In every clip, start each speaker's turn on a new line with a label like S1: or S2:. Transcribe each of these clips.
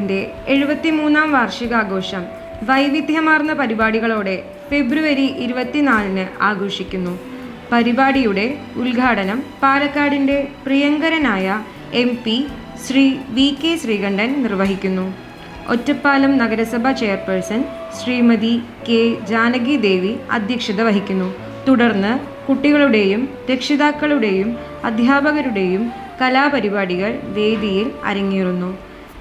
S1: സ്കൂളിന്റെ എഴുപത്തിമൂന്നാം വാർഷികാഘോഷം വൈവിധ്യമാർന്ന പരിപാടികളോടെ ഫെബ്രുവരി ഇരുപത്തിനാലിന് ആഘോഷിക്കുന്നു. പരിപാടിയുടെ ഉദ്ഘാടനം പാലക്കാടിന്റെ പ്രിയങ്കരനായ M P Shri V K Sreekantan നിർവഹിക്കുന്നു. ഒറ്റപ്പാലം നഗരസഭ ചെയർപേഴ്സൺ ശ്രീമതി കെ ജാനകി ദേവി അധ്യക്ഷത വഹിക്കുന്നു. തുടർന്ന് കുട്ടികളുടെയും രക്ഷിതാക്കളുടെയും അധ്യാപകരുടെയും കലാപരിപാടികൾ വേദിയിൽ അരങ്ങേറുന്നു.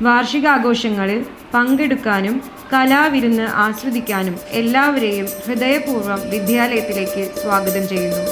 S1: വാർഷികാഘോഷങ്ങളിൽ പങ്കെടുക്കാനും കലാവിരുന്ന് ആസ്വദിക്കാനും എല്ലാവരെയും ഹൃദയപൂർവം വിദ്യാലയത്തിലേക്ക് സ്വാഗതം ചെയ്യുന്നു.